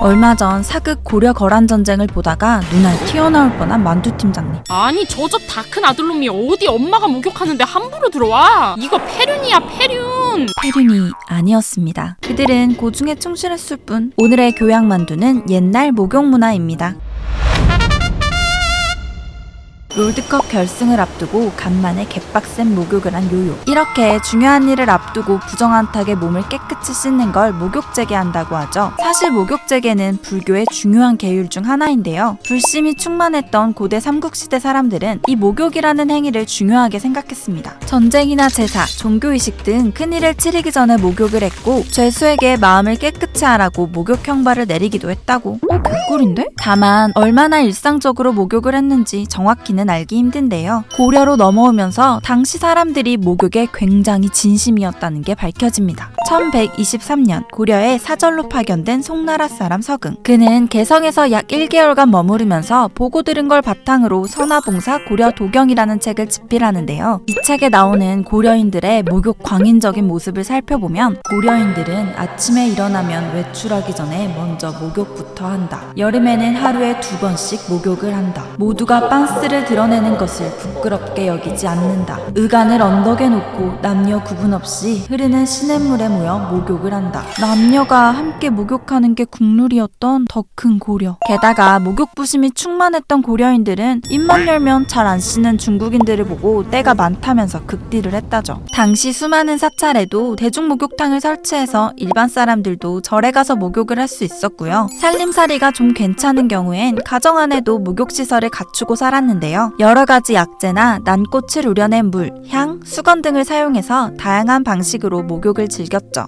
얼마 전 사극 고려 거란 전쟁을 보다가 눈알 튀어나올 뻔한 만두 팀장님. 아니 저저 다 큰 아들놈이 어디 엄마가 목욕하는데 함부로 들어와? 이거 폐륜이야 폐륜. 폐륜이 아니었습니다. 그들은 고중에 충실했을 뿐 오늘의 교양 만두는 옛날 목욕 문화입니다. 롤드컵 결승을 앞두고 간만에 개빡센 목욕을 한 요요. 이렇게 중요한 일을 앞두고 부정한탁에 몸을 깨끗이 씻는 걸 목욕제계 한다고 하죠. 사실 목욕제계는 불교의 중요한 계율 중 하나인데요. 불심이 충만했던 고대 삼국시대 사람들은 이 목욕이라는 행위를 중요하게 생각했습니다. 전쟁이나 제사, 종교의식 등 큰일을 치르기 전에 목욕을 했고 죄수에게 마음을 깨끗이 하라고 목욕 형벌을 내리기도 했다고. 어, 개꿀인데? 다만 얼마나 일상적으로 목욕을 했는지 정확히는 알기 힘든데요. 고려로 넘어오면서 당시 사람들이 목욕에 굉장히 진심이었다는 게 밝혀집니다. 1123년 고려에 사절로 파견된 송나라 사람 서금. 그는 개성에서 약 1개월간 머무르면서 보고 들은 걸 바탕으로 선화봉사 고려 도경이라는 책을 집필하는데요. 이 책에 나오는 고려인들의 목욕 광인적인 모습을 살펴보면 고려인들은 아침에 일어나면 외출하기 전에 먼저 목욕부터 한다. 여름에는 하루에 두 번씩 목욕을 한다. 모두가 빤스를 드러내는 것을 부끄럽게 여기지 않는다. 의간을 언덕에 놓고 남녀 구분 없이 흐르는 시냇물에 모여 목욕을 한다. 남녀가 함께 목욕하는 게 국룰이었던 더 큰 고려. 게다가 목욕 부심이 충만했던 고려인들은 입만 열면 잘 안 씻는 중국인들을 보고 때가 많다면서 극딜을 했다죠. 당시 수많은 사찰에도 대중 목욕탕을 설치해서 일반 사람들도 절에 가서 목욕을 할 수 있었고요. 살림살이가 좀 괜찮은 경우엔 가정 안에도 목욕 시설을 갖추고 살았는데요. 여러 가지 약재나 난꽃을 우려낸 물, 향, 수건 등을 사용해서 다양한 방식으로 목욕을 즐겼 죠.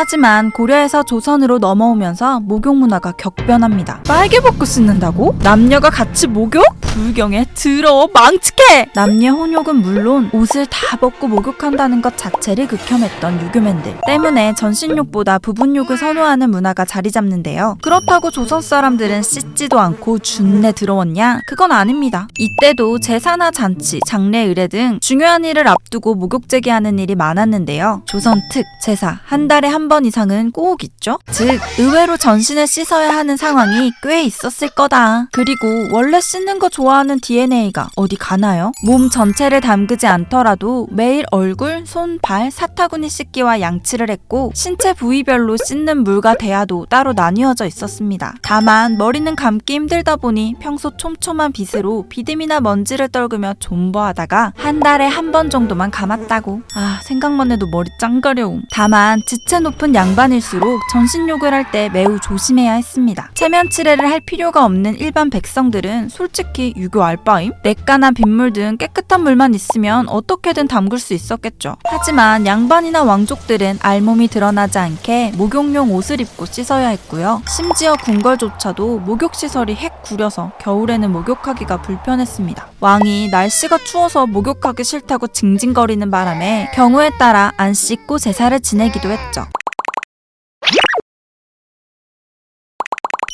하지만 고려에서 조선으로 넘어오면서 목욕 문화가 격변합니다. 빨개 벗고 씻는다고? 남녀가 같이 목욕? 불경에 더러워 망측해! 남녀 혼욕은 물론 옷을 다 벗고 목욕한다는 것 자체를 극혐했던 유교맨들 때문에 전신욕보다 부분욕을 선호하는 문화가 자리 잡는데요. 그렇다고 조선 사람들은 씻지도 않고 준내 더러웠냐? 그건 아닙니다. 이때도 제사나 잔치, 장례, 의례 등 중요한 일을 앞두고 목욕 제기하는 일이 많았는데요. 조선 특 제사 한 달에 한번 이상은 꼭 있죠. 즉 의외로 전신을 씻어야 하는 상황이 꽤 있었을 거다. 그리고 원래 씻는 거 좋아하는 DNA가 어디 가나요? 몸 전체를 담그지 않더라도 매일 얼굴, 손, 발, 사타구니 씻기와 양치를 했고 신체 부위별로 씻는 물과 대야도 따로 나뉘어져 있었습니다. 다만 머리는 감기 힘들다 보니 평소 촘촘한 빗으로 비듬이나 먼지를 떨구며 존버하다가 한 달에 한 번 정도만 감았다고. 아 생각만 해도 머리 짱 가려움. 다만 지체 높은 양반일수록 전신욕을 할 때 매우 조심해야 했습니다. 체면 칠해를 할 필요가 없는 일반 백성들은 솔직히 유교 알바임? 냇가나 빗물 등 깨끗한 물만 있으면 어떻게든 담글 수 있었겠죠. 하지만 양반이나 왕족들은 알몸이 드러나지 않게 목욕용 옷을 입고 씻어야 했고요. 심지어 궁궐조차도 목욕시설이 핵 구려서 겨울에는 목욕하기가 불편했습니다. 왕이 날씨가 추워서 목욕하기 싫다고 징징거리는 바람에 경우에 따라 안 씻고 제사를 지내기도 했죠.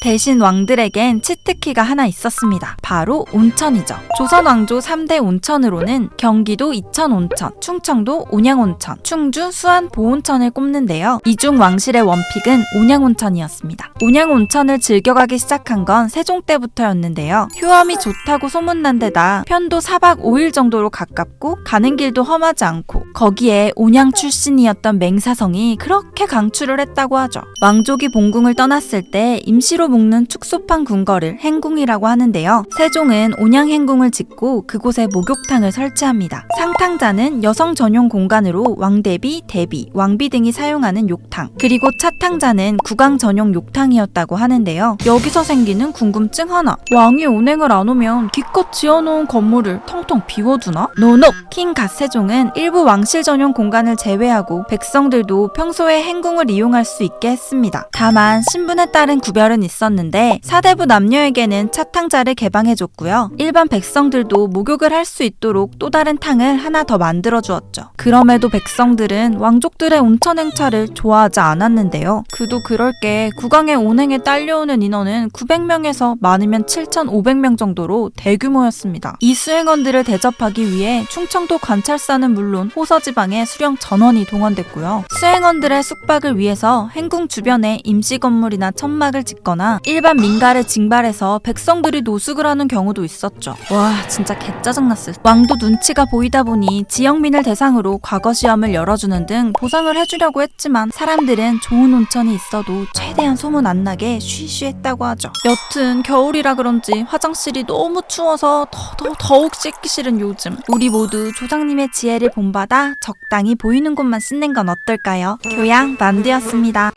대신 왕들에겐 치트키가 하나 있었습니다. 바로 온천이죠. 조선 왕조 3대 온천으로는 경기도 이천 온천, 충청도 온양 온천, 충주 수안 보온천을 꼽는데요. 이중 왕실의 원픽은 온양 온천이었습니다. 온양 온천을 즐겨가기 시작한 건 세종 때부터였는데요. 효험이 좋다고 소문난 데다 편도 4박 5일 정도로 가깝고 가는 길도 험하지 않고 거기에 온양 출신이었던 맹사성이 그렇게 강추를 했다고 하죠. 왕족이 본궁을 떠났을 때 임시로 묵는 축소판 궁궐을 행궁이라고 하는데요. 세종은 온양 행궁을 짓고 그곳에 목욕탕을 설치합니다. 상탕자는 여성 전용 공간으로 왕대비, 대비, 왕비 등이 사용하는 욕탕, 그리고 차탕자는 국왕 전용 욕탕이었다고 하는데요. 여기서 생기는 궁금증 하나. 왕이 온행을 안 오면 기껏 지어놓은 건물을 텅텅 비워두나? 노노! 킹 갓세종은 일부 왕실 전용 공간을 제외하고 백성들도 평소에 행궁을 이용할 수 있게 했습니다. 다만 신분에 따른 구별은 있었는데 있었는데 사대부 남녀에게는 차탕자를 개방해줬고요. 일반 백성들도 목욕을 할 수 있도록 또 다른 탕을 하나 더 만들어 주었죠. 그럼에도 백성들은 왕족들의 온천 행차를 좋아하지 않았는데요. 그도 그럴 게 국왕의 온행에 딸려오는 인원은 900명에서 많으면 7,500명 정도로 대규모였습니다. 이 수행원들을 대접하기 위해 충청도 관찰사는 물론 호서 지방의 수령 전원이 동원됐고요. 수행원들의 숙박을 위해서 행궁 주변에 임시 건물이나 천막을 짓거나 일반 민가를 징발해서 백성들이 노숙을 하는 경우도 있었죠. 와 진짜 개짜증났을 듯. 왕도 눈치가 보이다 보니 지역민을 대상으로 과거 시험을 열어주는 등 보상을 해주려고 했지만 사람들은 좋은 온천이 있어도 최대한 소문 안 나게 쉬쉬 했다고 하죠. 여튼 겨울이라 그런지 화장실이 너무 추워서 더, 더 더욱 씻기 싫은 요즘 우리 모두 조상님의 지혜를 본받아 적당히 보이는 곳만 씻는 건 어떨까요? 교양 만두였습니다.